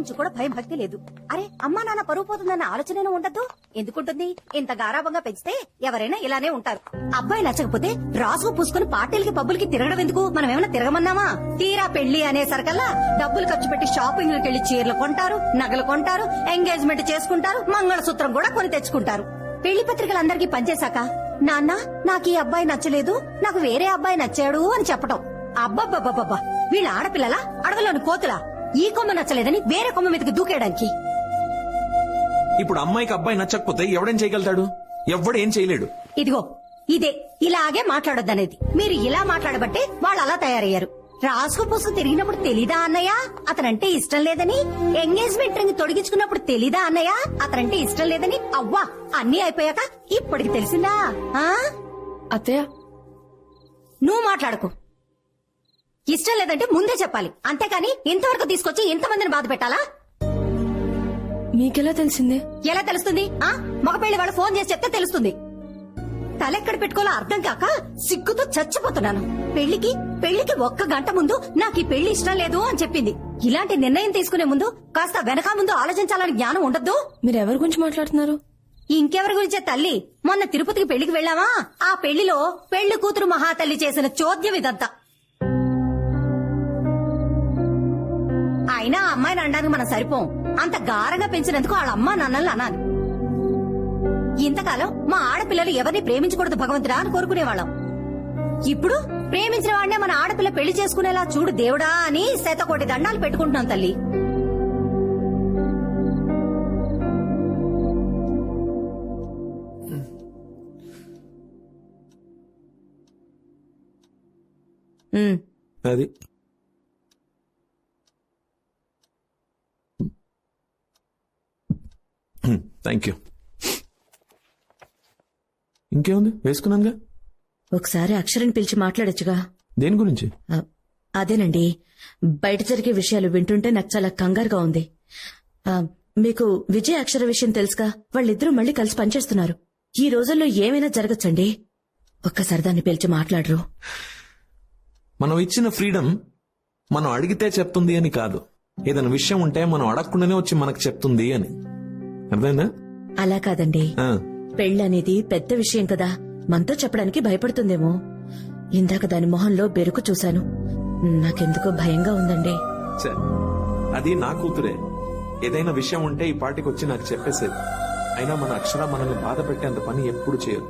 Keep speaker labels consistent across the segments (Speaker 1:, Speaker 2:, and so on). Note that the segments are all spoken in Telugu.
Speaker 1: కొంచెం కూడా భయం భక్తి లేదు. అరే అమ్మా నాన్న పరువు పోతుందన్న ఆలోచన ఉండద్దు. ఎందుకుంటుంది? ఇంత గారాభంగా పెంచితే ఎవరైనా ఇలానే ఉంటారు. అబ్బాయి నచ్చకపోతే రాసుకు పూసుకుని పార్టీలకి పబ్బులకి తిరగడం ఎందుకు? మనం ఏమైనా తిరగమన్నామా? తీరా పెళ్ళి అనేసరికల్లా డబ్బులు ఖర్చు పెట్టి షాపింగ్ వెళ్ళి చీరలు కొంటారు నగలు కొంటారు ఎంగేజ్మెంట్ చేసుకుంటారు మంగళసూత్రం కూడా కొని తెచ్చుకుంటారు. పెళ్ళి పత్రికలందరికీ పనిచేశాక నాన్న నాకు ఈ అబ్బాయి నచ్చలేదు నాకు వేరే అబ్బాయి నచ్చాడు అని చెప్పటం. అబ్బబ్బబ్బబ్బబ్బా! వీళ్ళ ఆడపిల్లల అడవిలోని కోతులా? ఈ కొమ్మ నచ్చలేదని వేరే కొమ్మ మీదకి దూకేయడానికి.
Speaker 2: ఇప్పుడు అమ్మాయికి అబ్బాయి నచ్చకపోతే ఎవడేం చేయగలుగుతాడు? ఎవడేం చేయలేడు.
Speaker 1: ఇదిగో ఇదే. ఇలాగే మాట్లాడొద్దనేది. మీరు ఇలా మాట్లాడబట్టే వాళ్ళు అలా తయారయ్యారు. రాసుకు పూసుకు తిరిగినప్పుడు తెలీదా అన్నయ్య? అతనంటే ఇష్టం లేదని. ఎంగేజ్మెంట్ రింగ్ తొడిగించుకున్నప్పుడు తెలీదా అన్నయ్య? అతనంటే ఇష్టం లేదని. అవ్వా అన్నీ అయిపోయాక ఇప్పటికి తెలిసిందా? ఆ?
Speaker 3: అత్తయ్య.
Speaker 1: నువ్వు మాట్లాడకు. ఇష్టం లేదంటే ముందే చెప్పాలి. అంతేకాని ఇంతవరకు తీసుకొచ్చి ఇంతమందిని బాధ పెట్టాలా?
Speaker 3: మీకెలా తెలిసిందే?
Speaker 1: ఎలా తెలుస్తుంది? ఆ? మగ పెళ్ళి వాళ్ళు ఫోన్ చేసి చెప్తే తెలుస్తుంది. తలెక్కడ పెట్టుకోవాలో అర్థం కాక సిగ్గుతో చచ్చిపోతున్నాను. పెళ్ళికి పెళ్ళికి ఒక్క గంట ముందు నాకు ఈ పెళ్ళి ఇష్టం లేదు అని చెప్పింది. ఇలాంటి నిర్ణయం తీసుకునే ముందు కాస్త వెనక ముందు ఆలోచించాలని జ్ఞానం ఉండద్దు.
Speaker 3: మీరు ఎవరి గురించి మాట్లాడుతున్నారు?
Speaker 1: ఇంకెవరి గురించే తల్లి? మొన్న తిరుపతికి పెళ్ళికి వెళ్ళావా? ఆ పెళ్ళిలో పెళ్ళి కూతురు మహాతల్లి చేసిన చోద్యం ఇదంతా. అయినా అమ్మాయిని అనడానికి మనం సరిపోం. అంత గారంగా పెంచినందుకు వాళ్ళ అమ్మా నాన్నల్ని అనాలి. ఇంతకాలం మా ఆడపిల్లలు ఎవరిని ప్రేమించకూడదు భగవంతుడా అని కోరుకునేవాళ్ళం. ఇప్పుడు ప్రేమించిన వాడినే మన ఆడపిల్ల పెళ్ళి చేసుకునేలా చూడు దేవుడా అని శతకోటి దండాలు పెట్టుకుంటున్నాం తల్లి.
Speaker 2: అది. థ్యాంక్ యూ ఇంకేముంది? వేసుకున్నానుగా?
Speaker 4: ఒకసారి అక్షరని పిలిచి మాట్లాడొచ్చుగా.
Speaker 2: దేని గురించి?
Speaker 4: అదేనండి. బయట జరిగే విషయాలు వింటుంటే నాకు చాలా కంగారుగా ఉంది. మీకు విజయ్ అక్షర విషయం తెలుసుగా? వాళ్ళిద్దరూ మళ్ళీ కలిసి పనిచేస్తున్నారు. ఈ రోజుల్లో ఏమైనా జరగచ్చండి? ఒక్కసారి దాన్ని పిలిచి మాట్లాడరు.
Speaker 2: మనం ఇచ్చిన ఫ్రీడమ్ మనం అడిగితే చెప్తుంది అని కాదు. ఏదైనా విషయం ఉంటే మనం అడగకుండానే వచ్చి మనకు చెప్తుంది అని. అర్థమైందా?
Speaker 4: అలా కాదండి.
Speaker 2: ఆ,
Speaker 4: పెళ్ళనేది పెద్ద విషయం కదా. మనతో చెప్పడానికి భయపడుతుందేమో. ఇందాక దాని మొహంలో బెరుకు చూశాను. నాకెందుకో భయంగా ఉందండి.
Speaker 2: అది నా కూతురే. ఏదైనా విషయం ఉంటే ఈ పాటికి వచ్చి నాకు చెప్పేసేది. అయినా మన అక్షర మనల్ని బాధ పెట్టేంత పని ఎప్పుడు చేయదు.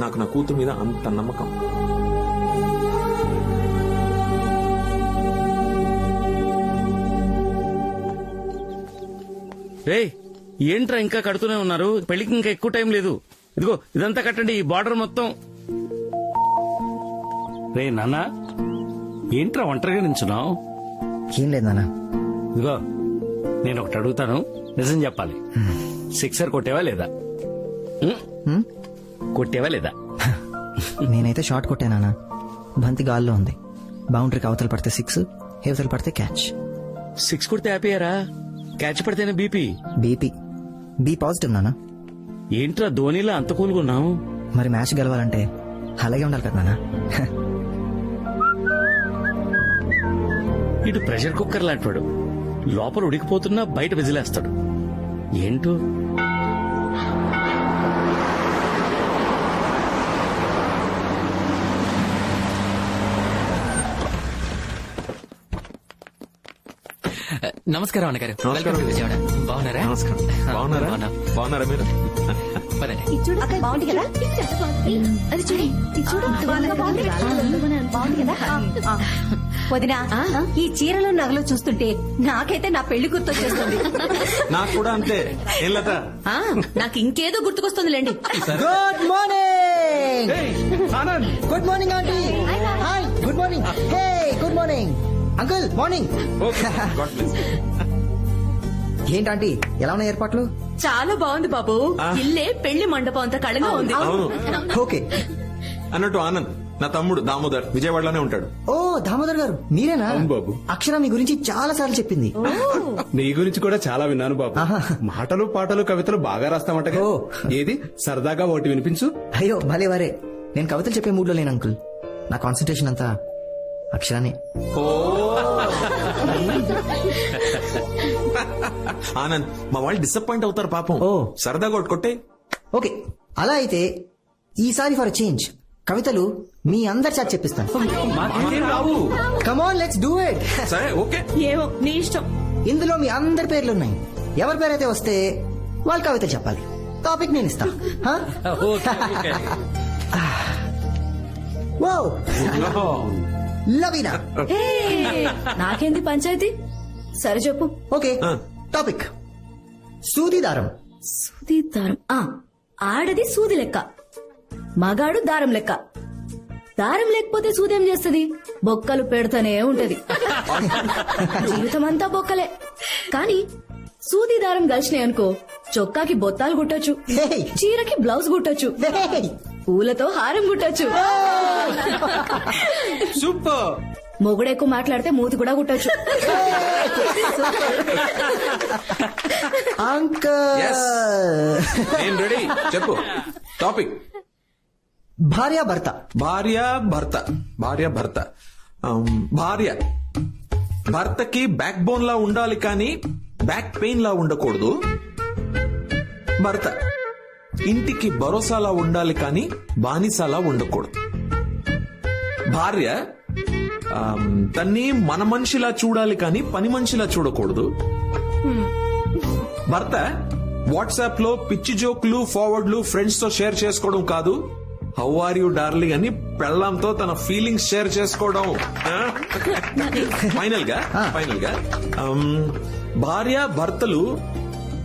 Speaker 2: నాకు నా కూతురు మీద అంత నమ్మకం.
Speaker 5: రే ఏంట్రా ఇంకా కడుతూనే ఉన్నారు? పెళ్ళికి ఇంకా ఎక్కువ టైం లేదు. ఇదిగో ఇదంతా కట్టండి ఈ బార్డర్ మొత్తం. రే నాన్న ఏంట్రా ఒంటరిగా నించున్నావు?
Speaker 6: ఏం లేదు నాన్న.
Speaker 5: ఇదిగో నేను ఒకటి అడుగుతాను. నిజం చెప్పాలి. సిక్సర్ కొట్టేవా లేదా? ఉం? కొట్టేవా లేదా?
Speaker 6: నేనైతే షార్ట్ కొట్టాను నాన్న. బంతి గాల్లో ఉంది. బౌండరీకి అవతల పడితే సిక్స్ హేవతలు పడితే క్యాచ్.
Speaker 5: సిక్స్ కొడితే హ్యాపీయరా క్యాచ్ పడితేనే బీపీ.
Speaker 6: బీపీ. బీ పాజిటివ్ నాన్న.
Speaker 5: ఏంట్రా ధోనిలా అంత కూల్గా ఉన్నావు
Speaker 6: మరి మ్యాచ్ గెలవాలంటే అలాగే ఉండాలి కదా నాన్న.
Speaker 5: ఇటు ప్రెషర్ కుక్కర్ లాంటివాడు లోపల ఉడికిపోతున్నా బయట విజిలేస్తాడు. ఏంటో?
Speaker 7: నమస్కారం అన్నగారు. Welcome to Vijayawada. బాగున్నారా?
Speaker 2: నమస్కారం. బాగున్నారా?
Speaker 7: బాగున్నా.
Speaker 2: బాగున్నారా మీరు?
Speaker 7: పదండి.
Speaker 1: ఇది చూడు. అక్కడ బాగుంది కదా? అది చూడు. ఇది చూడు. బాగా బాగుంది బాగుంది కదా? ఆ, ఆ. వదినా ఈ చీరలు నగలు చూస్తుంటే నాకైతే నా పెళ్ళి గుర్తొచ్చేస్తుంది.
Speaker 2: నాకు కూడా అంతే.
Speaker 4: నాకు ఇంకేదో గుర్తుకొస్తుందిలేండి.
Speaker 6: Good morning good morning aunty good morning hey good morning uncle morning. ఏంటంటీ ఎలా ఉన్నాయి ఏర్పాట్లు?
Speaker 4: చాలా బాగుంది బాబు. ఇల్లే పెళ్ళి మండపం అంత కళగా ఉంది.
Speaker 2: అవును.
Speaker 6: ఓకే.
Speaker 2: అన్నట్టు ఆనంద్ నా తమ్ముడు దామోదర్ విజయవాడలోనే ఉంటాడు.
Speaker 6: ఓ దామోదర్ గారు మీరేనా?
Speaker 8: బాబు.
Speaker 6: అక్షర మీ గురించి చాలా సార్లు చెప్పింది.
Speaker 8: నీ గురించి కూడా చాలా విన్నాను బాబు. మాటలు పాటలు కవితలు బాగా రాస్తామట
Speaker 6: ఓ.
Speaker 8: ఏది? సరదాగా ఒకటి వినిపించు.
Speaker 6: అయ్యో భలే వరే. నేను కవితలు చెప్పే మూడ్లో లేను అంకుల్ నా కాన్సన్ట్రేషన్ అంతా అక్షరానే.
Speaker 2: ఓ. ఆనంద్ మా వాళ్ళు డిసప్పాయింట్ అవుతారు పాపం.
Speaker 6: ఓ.
Speaker 2: సరదాగా ఒకటి కొట్టే.
Speaker 6: ఓకే అలా అయితే ఈసారి ఫర్ చేంజ్. కవితలు మీ అందరి చేత చెప్పిస్తాను.
Speaker 2: మాకేం రావు.
Speaker 6: Come on let's do it
Speaker 2: సరే ఓకే.
Speaker 4: ఏమో నీ ఇష్టం.
Speaker 6: ఇందులో మీ అందరి పేర్లు ఉన్నాయి ఎవరి పేరైతే వస్తే వాళ్ళ కవిత చెప్పాలి. టాపిక్ నేను ఇస్తా. లవీనా
Speaker 4: నాకేంది పంచాయతీ? సరే చెప్పు.
Speaker 6: ఓకే. టాపిక్ సూది దారం.
Speaker 4: సూది దారం. ఆ ఆడది సూది లెక్క. మగాడు దారం లెక్క. దారం లేకపోతే సూదేం చేస్తది? బొక్కలు పెడతానే ఉంటది. జీవితం అంతా బొక్కలే. కానీ సూది దారం కలిసినాయి అనుకో చొక్కాకి బొత్తాలు కుట్టొచ్చు.
Speaker 6: Hey.
Speaker 4: చీరకి బ్లౌజ్ కుట్టొచ్చు.
Speaker 6: Hey!
Speaker 4: పూలతో హారం కుట్టొచ్చు.
Speaker 2: సూపర్.
Speaker 4: మొగుడు మాట్లాడితే మూతి కూడా కుట్టొచ్చు.
Speaker 6: అంకల్.
Speaker 2: రెడీ చెప్పు. టాపిక్
Speaker 6: భార్య భర్త.
Speaker 2: భార్య భర్త. భార్య భర్త. ఆమ్, భార్య. భర్తకి బ్యాక్ బోన్ లా ఉండాలి కానీ బ్యాక్ పెయిన్ లా ఉండకూడదు. భర్త. ఇంటికి భరోసాలా ఉండాలి కానీ బానిసలా ఉండకూడదు. భార్య తన్ని మన మనిషిలా చూడాలి కానీ పని మనిషిలా చూడకూడదు. భర్త వాట్సాప్లో పిచ్చి జోక్లు ఫార్వర్డ్లు ఫ్రెండ్స్తో షేర్ చేసుకోవడం కాదు. హౌ ఆర్ యూ డార్లింగ్ అని పెళ్ళంతో తన ఫీలింగ్స్ షేర్ చేసుకోవడం. ఫైనల్గా ఫైనల్గా భార్య భర్తలు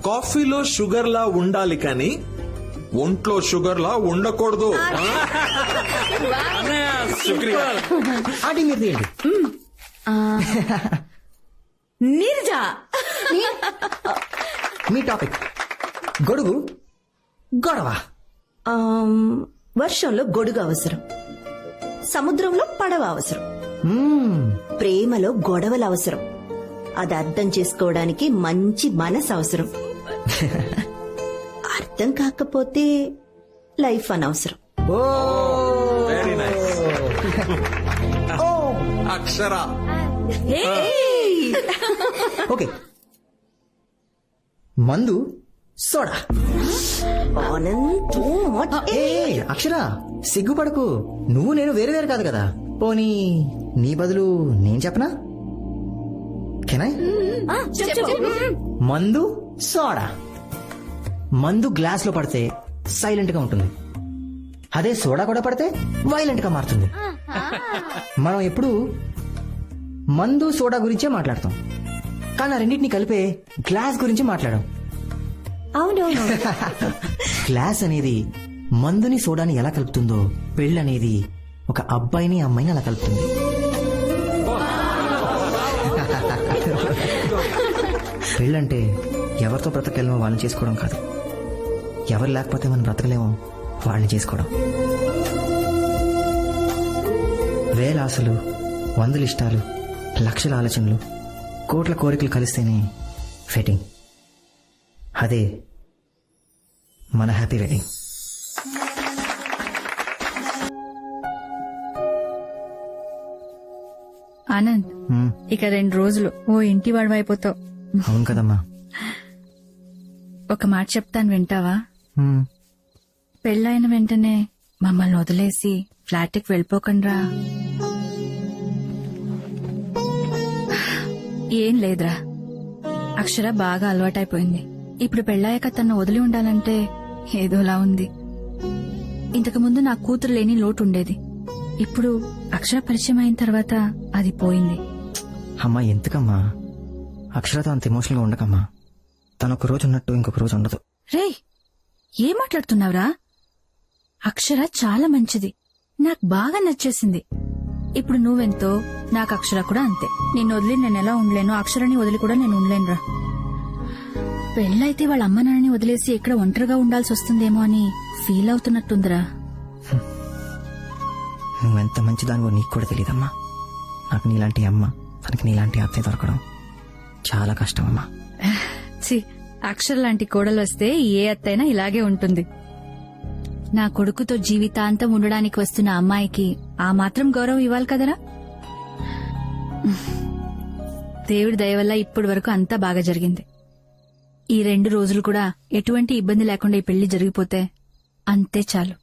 Speaker 2: కాఫీలో షుగర్ లా ఉండాలి కానీ ఒంట్లో షుగర్ లా ఉండకూడదు శుక్రియా.
Speaker 6: ఆంటీ మీరు తీయండి
Speaker 4: నీరజా.
Speaker 6: మీ టాపిక్. గొడుగు గొడవ.
Speaker 1: వర్షంలో గొడుగు అవసరం. సముద్రంలో పడవ అవసరం. ప్రేమలో గొడవలు అవసరం. అది అర్థం చేసుకోవడానికి మంచి మనసు అవసరం. అర్థం కాకపోతే లైఫ్ అనవసరం.
Speaker 6: ఓ!
Speaker 2: వెరీ నైస్
Speaker 6: ఓ!
Speaker 2: అక్షర.
Speaker 6: ఓకే. మందు సోడా. అక్షర సిగ్గుపడకు. నువ్వు నేను వేరు వేరు కాదు కదా. పోనీ నీ బదులు నేను చెప్పనా? కెనాయ్
Speaker 4: ఆ, చెప్పు, చెప్పు.
Speaker 6: మందు సోడా. మందు గ్లాస్లో పడితే సైలెంట్గా ఉంటుంది. అదే సోడా కూడా పడితే వైలెంట్గా మారుతుంది. మనం ఎప్పుడు మందు సోడా గురించే మాట్లాడతాం. కానీ ఆ రెండింటిని కలిపే గ్లాస్ గురించి మాట్లాడాం
Speaker 1: అవునవును.
Speaker 6: గ్లాస్ అనేది మందుని సోడాని ఎలా కలుపుతుందో పెళ్ళి అనేది ఒక అబ్బాయిని అమ్మాయిని అలా కలుపుతుంది. పెళ్ళంటే ఎవరితో బ్రతకెళ్ళమో వాళ్ళని చేసుకోవడం కాదు. ఎవరు లేకపోతే మనం బ్రతకలేమో వాళ్ళని చేసుకోవడం. వేల ఆశలు వందల ఇష్టాలు లక్షల ఆలోచనలు కోట్ల కోరికలు కలిస్తేనే ఫెటింగ్ అదే మన హ్యాపీ వెడ్డింగ్.
Speaker 9: ఆనంద్ ఇక రెండు రోజులు ఓ ఇంటి వాడివైపోతావు.
Speaker 6: అవును కదమ్మా.
Speaker 9: ఒక మాట చెప్తాను వింటావా? పెళ్ళైన వెంటనే మమ్మల్ని వదిలేసి ఫ్లాట్కి వెళ్ళిపోకండ్రా. ఏం లేదురా. అక్షర బాగా అలవాటైపోయింది. ఇప్పుడు పెళ్ళాక తను వదిలి ఉండాలంటే ఏదోలా ఉంది. ఇంతకు ముందు నా కూతురు లేని లోటు ఉండేది. ఇప్పుడు అక్షర పరిచయం అయిన తర్వాత అది పోయింది.
Speaker 6: అమ్మా ఎందుకమ్మా? అక్షరతో అంత ఎమోషనల్గా ఉండకమ్మా. తను ఒక రోజు ఉన్నట్టు ఇంకొక రోజు ఉండదు.
Speaker 9: రేయ్ ఏం మాట్లాడుతున్నావురా? అక్షర చాలా మంచిది. నాకు బాగా నచ్చేసింది. ఇప్పుడు నువ్వెంతో నాకు అక్షర కూడా అంతే. నిన్ను వదిలి నేను ఎలా ఉండలేను అక్షరాన్ని వదిలి కూడా నేను ఉండలేనురా. పెళ్ళైతే వాళ్ళ అమ్మ నాన్నని వదిలేసి ఇక్కడ ఒంటరిగా ఉండాల్సి వస్తుందేమో అని ఫీల్ అవుతున్నట్టుందిరా.
Speaker 6: నువ్వెంత మంచిదానివో నీకు కూడా తెలియదమ్మా నాకు నీలాంటి అమ్మ తనకి నీలాంటి అత్తయ్య దొరకడం చాలా కష్టం అమ్మా
Speaker 9: ఛీ అక్షర లాంటి కోడలు వస్తే ఏ అత్తైనా ఇలాగే ఉంటుంది. నా కొడుకుతో జీవితాంతం ఉండడానికి వస్తున్న అమ్మాయికి ఆ మాత్రం గౌరవం ఇవ్వాలి కదరా? దేవుడి దయవల్ల ఇప్పటి వరకు అంతా బాగా జరిగింది. ఈ రెండు రోజులు కూడా ఎటువంటి ఇబ్బంది లేకుండా ఈ పెళ్ళి జరిగిపోతే అంతే చాలు.